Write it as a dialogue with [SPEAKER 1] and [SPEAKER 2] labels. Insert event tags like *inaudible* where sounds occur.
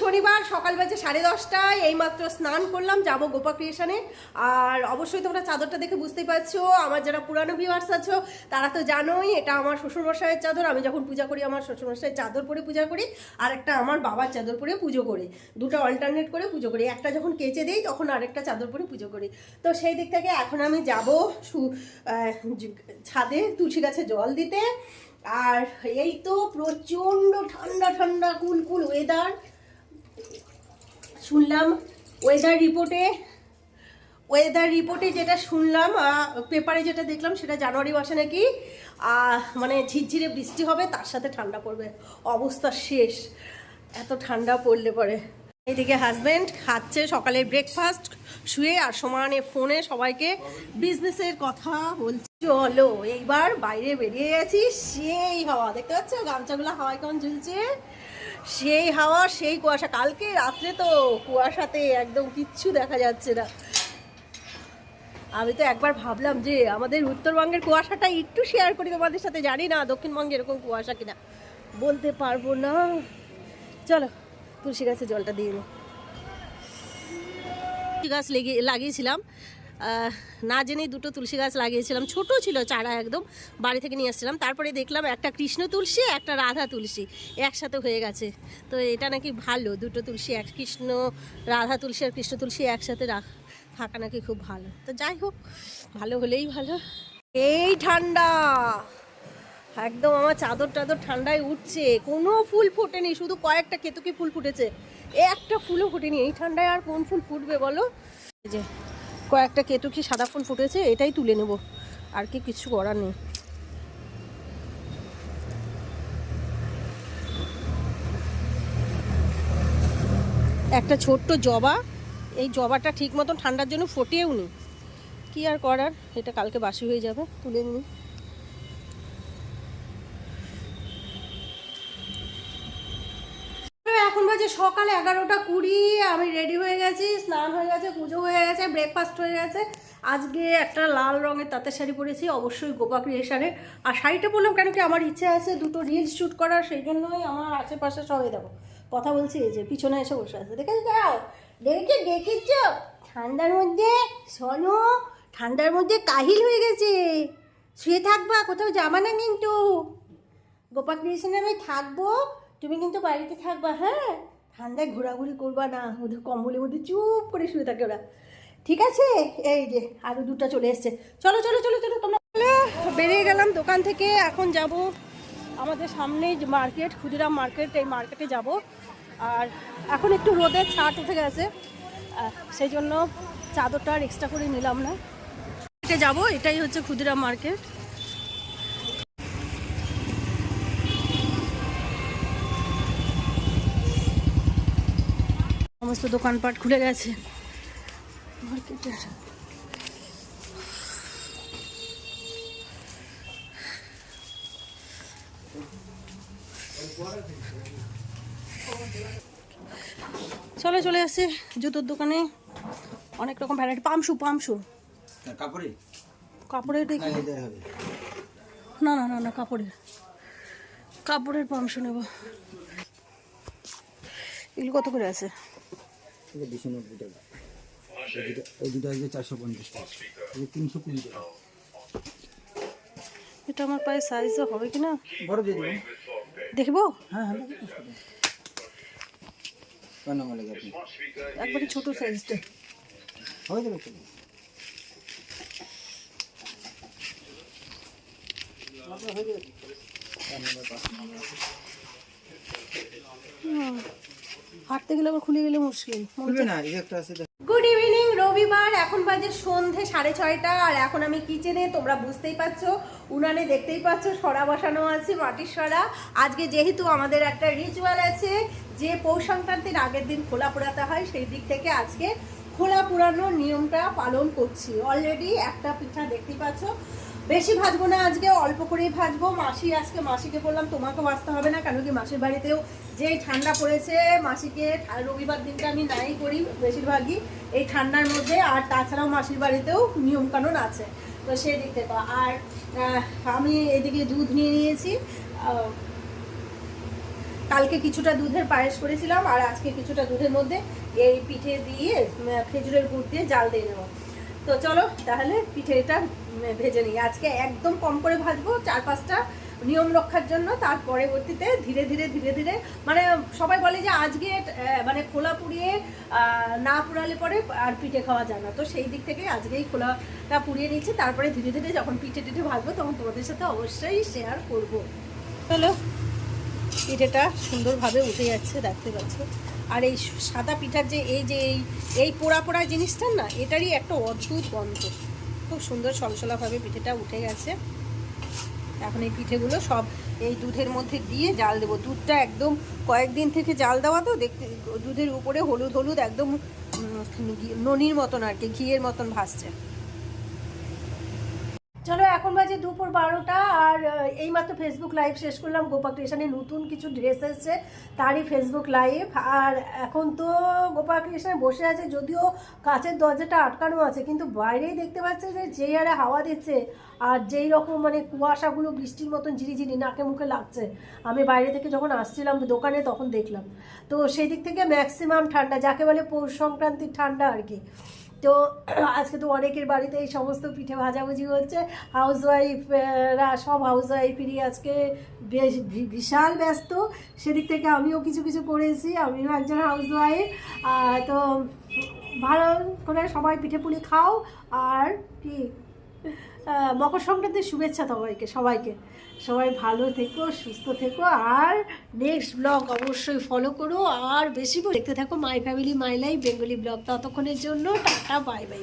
[SPEAKER 1] শনিবার সকাল বাজে সাড়ে দশটায় এইমাত্র স্নান করলাম, যাব গোপা ক্রিয়েশনে আর অবশ্যই তোমরা চাদরটা দেখে বুঝতেই পারছ, আমার যারা পুরানো ভিউয়ার্স আছো, তারা তো জানোই, এটা আমার শ্বশুরমশাইয়ের চাদর। আমি যখন পূজা করি, আমার শ্বশুরমশাইয়ের চাদর পরে পূজা করি, আর একটা আমার বাবার চাদর পরে পুজো করি। দুটো অল্টারনেট করে পুজো করি। একটা যখন কেচে দিই, তখন আরেকটা চাদর পরে পুজো করি। তো সেই দিক থেকে এখন আমি যাব ছাদে তুলসী গাছে জল দিতে। আর এই তো প্রচণ্ড ঠান্ডা ঠান্ডা কুল কুল ওয়েদার শুনলাম ওয়েদার রিপোর্টে ওয়েদার রিপোর্টে যেটা শুনলাম পেপারে যেটা দেখলাম সেটা জানুয়ারি মাসে নাকি মানে ঝিরঝিরে বৃষ্টি হবে, তার সাথে ঠান্ডা পড়বে। অবস্থা শেষ। এত ঠান্ডা পড়লে পরে। এদিকে হাজবেন্ড খাচ্ছে সকালে ব্রেকফাস্ট শুয়ে আর সমানে ফোনে সবাইকে বিজনেসের কথা বলছে। চলো, এইবার বাইরে বেরিয়ে গেছি, সেই হাওয়া। দেখতে পাচ্ছ? গামছাগুলো হাওয়ায় কেমন ঝুলছে? সেই হাওয়া, সেই কুয়াশা। কালকে রাত্রে তো কুয়াশাতে একদম কিচ্ছু দেখা যাচ্ছে না। আমি তো একবার ভাবলাম যে আমাদের উত্তরবঙ্গের কুয়াশাটা একটু শেয়ার করি তোমাদের সাথে। জানি না দক্ষিণবঙ্গে এরকম কুয়াশা কিনা। বলতে পারব না। চলো, তুলসী গাছে জলটা দিয়ে নি। গাছ লেগে, লাগিয়েছিলাম। না জেনেই দুটো তুলসী গাছ লাগিয়েছিলাম। ছোট ছিল চারা একদম, বাড়ি থেকে নিয়ে এসেছিলাম তারপরে দেখলাম একটা কৃষ্ণ তুলসী, একটা রাধা তুলসী একসাথে হয়ে গেছে। তো এটা নাকি ভালো, দুটো তুলসী এক কৃষ্ণ, রাধা তুলসী আর কৃষ্ণ তুলসী একসাথে রাখ থাকা নাকি খুব ভালো। তো যাই হোক, ভালো হলেই ভালো। এই ঠান্ডা! একদম আমার চাদর টাদর ঠান্ডায় উঠছে। কোনো ফুল ফোটেনি, শুধু কয়েকটা কেতুকি ফুল ফুটেছে। একটা ফুলও ফুটেনি। এই ঠান্ডায় আর কোন ফুল ফুটবে বলো? যে কয়েকটা কেতুকি সাদা ফুল ফুটেছে, এটাই তুলে নেব। আর কি কিছু করার নেই। একটা ছোট্ট জবা, এই জবাটা ঠিক মতন ঠান্ডার জন্য ফোটেও নি কি আর করার? এটা কালকে বাসি হয়ে যাবে, তুলে নিই। সকালে এগারোটা কুড়ি, আমি রেডি হয়ে গেছি, স্নান হয়ে গেছে, পুজো হয়ে গেছে ব্রেকফাস্ট হয়ে গেছে। আজকে একটা লাল রঙের তাঁতের শাড়ি পরেছি, অবশ্যই গোপা ক্রিয়েশনের আর শাড়িটা বললাম কেন কি আমার ইচ্ছে আছে দুটো রিলস শ্যুট করার, সেই জন্যই আমার আশেপাশে সবাই দেখো, কথা বলছি, এই যে পিছনে এসে বসে আছে। দেখেছ যাও, দেখেছ দেখেছ? ঠান্ডার মধ্যে শোনো ঠান্ডার মধ্যে কাহিল হয়ে গেছে। শুয়ে থাকবা, কোথাও যাবা না কিন্তু। গোপা ক্রিয়েশনে আমি থাকব, তুমি কিন্তু বাড়িতে থাকবা হ্যাঁ? ঠান্ডায় ঘোরাঘুরি করবা না ওদের কম্বলের মধ্যে চুপ করে শুয়ে থাকে ওরা। ঠিক আছে? এই যে আরও দুটো চলে এসছে। চলো চলো চলো চলো, তোমরা বেরিয়ে গেলাম দোকান থেকে, এখন যাব আমাদের সামনেই যে মার্কেট, ক্ষুদিরাম মার্কেট, এই মার্কেটে যাব। আর এখন একটু রোদের ছাট উঠে গেছে সেই জন্য চাদরটা আর এক্সট্রা করে নিলাম না। যাব, এটাই হচ্ছে ক্ষুদিরাম মার্কেট। সমস্ত দোকানপাট খুলে গেছে। মার্কেটের চলে চলে আসছে জুতোর দোকানে। অনেক রকম ভ্যারাইটি পামশু পামশু।
[SPEAKER 2] কাপড়ে?
[SPEAKER 1] কাপড়ের দেখি। না না না না কাপড়ের। কাপড়ের পামশু নেব। এগুলো কত করে আছে?
[SPEAKER 2] এটা দুশো নব্বই টাকা এই দুটো আসবে চারশো পঞ্চাশ টাকা। তিনশো কুড়ি টাকা।
[SPEAKER 1] এটা আমার পায়ে সাইজও হবে কি না?
[SPEAKER 2] বড় দিয়ে দেবেন।
[SPEAKER 1] দেখব?
[SPEAKER 2] হ্যাঁ হ্যাঁ কয় নম্বর লাগে
[SPEAKER 1] একবারে ছোট সাইজটা
[SPEAKER 2] হয়ে যাবে তো। হয়ে যাবে।
[SPEAKER 1] হাঁটতে গেলে আবার খুলে গেলে মুশকিল।
[SPEAKER 2] খুলবে না এই যে একটা আছে
[SPEAKER 1] গুড ইভিনিং রবিবার। এখন বাজে সন্ধে সাড়ে ছয়টা। আর এখন আমি কিচেনে তোমরা বুঝতেই পারছ উনানে দেখতেই পাচ্ছ সরা বসানো আছে মাটির সরা। আজকে যেহেতু আমাদের একটা রিচুয়াল আছে যে পৌষ সংক্রান্তির আগের দিন খোলা পোড়াতে হয় সেই দিক থেকে আজকে খোলা পুরানোর নিয়মটা পালন করছি। অলরেডি একটা পিঠা দেখতেই পাচ্ছ। বেশি ভাজবো না, আজকে অল্প করেই ভাজবো। মাসি আজকে মাসিকে বললাম তোমাকে ভাজতে হবে না কেন কি মাসির বাড়িতেও যে ঠান্ডা পড়েছে, মাসিকে রবিবার দিনটা আমি নাই করি বেশিরভাগই এই ঠান্ডার মধ্যে, আর তাছাড়াও মাসির বাড়িতেও নিয়মকানুন আছে। তো সেই দিক থেকে। আর আমি এদিকে দুধ নিয়ে নিয়েছি। কালকে কিছুটা দুধের পায়েস করেছিলাম, আর আজকে কিছুটা দুধের মধ্যে এই পিঠে দিয়ে খেজুরের গুড় দিয়ে জাল দিয়ে নেব। তো চলো, তাহলে পিঠেটা ভেজে নিই। আজকে একদম কম করে ভাজবো, চার পাঁচটা নিয়ম রক্ষার জন্য। তার পরবর্তীতে ধীরে ধীরে ধীরে ধীরে মানে সবাই বলে যে আজকে মানে খোলা পুড়িয়ে না পুড়ালে পরে আর পিঠে খাওয়া যায় না। তো সেই দিক থেকে আজকেই খোলাটা পুড়িয়ে নিচ্ছি তারপরে ধীরে ধীরে যখন পিঠে টিঠে ভাজবো, তখন তোমাদের সাথে অবশ্যই শেয়ার করব। চলো, পিঠেটা সুন্দরভাবে উঠে যাচ্ছে, দেখতে পাচ্ছ। আর এই সাদা পিঠার যে, এই যে, এই এই পোড়া পোড়া জিনিসটার না, এটারই একটা অদ্ভুত গন্ধ। খুব সুন্দর সলসলাভাবে পিঠেটা উঠে গেছে। এখন এই পিঠেগুলো সব এই দুধের মধ্যে দিয়ে জাল দেবো। দুধটা একদম কয়েকদিন থেকে জাল দেওয়া তো, দেখতে, দুধের উপরে হলুদ হলুদ একদম ননির মতন আর কি, ঘিয়ের মতন ভাসছে। চলো, এখন বাজে দুপুর বারোটা আর এইমাত্র ফেসবুক লাইভ শেষ করলাম। গোপা ক্রিয়েশনে নতুন কিছু ড্রেস এসছে, তারই ফেসবুক লাইভ আর এখন তো গোপা ক্রিয়েশনে বসে আছে, যদিও কাচের দরজাটা আটকানো আছে, কিন্তু বাইরেই দেখতে পাচ্ছে যে যেই হারে হাওয়া দিচ্ছে আর যেই রকম মানে কুয়াশাগুলো, বৃষ্টির মতন ঝিরিঝিরি নাকে মুখে লাগছে। আমি বাইরে থেকে যখন আসছিলাম দোকানে তখন দেখলাম। তো সেই দিক থেকে ম্যাক্সিমাম ঠান্ডা, যাকে বলে পৌষ সংক্রান্তির ঠান্ডা আর কি। তো *clears throat* আজকে তো অনেকের বাড়িতে এই সমস্ত পিঠে ভাজাভুজি হচ্ছে। হাউস ওয়াইফরা সব হাউস ওয়াইফেরই আজকে বেশ বিশাল ব্যস্ত। সেদিক থেকে আমিও কিছু কিছু করেছি। আমিও একজন হাউস ওয়াইফ তো ভালো করে সবাই পিঠে পুলি খাও। আর কি? মকর সংক্রান্তির শুভেচ্ছা সবাইকে সবাইকে। সবাই ভালো থেকো, সুস্থ থেকো, আর নেক্সট ব্লগ অবশ্যই ফলো করো, আর বেশি দেখতে থাকো my family my life Bengali blog ততক্ষণের জন্য টাটা বাই বাই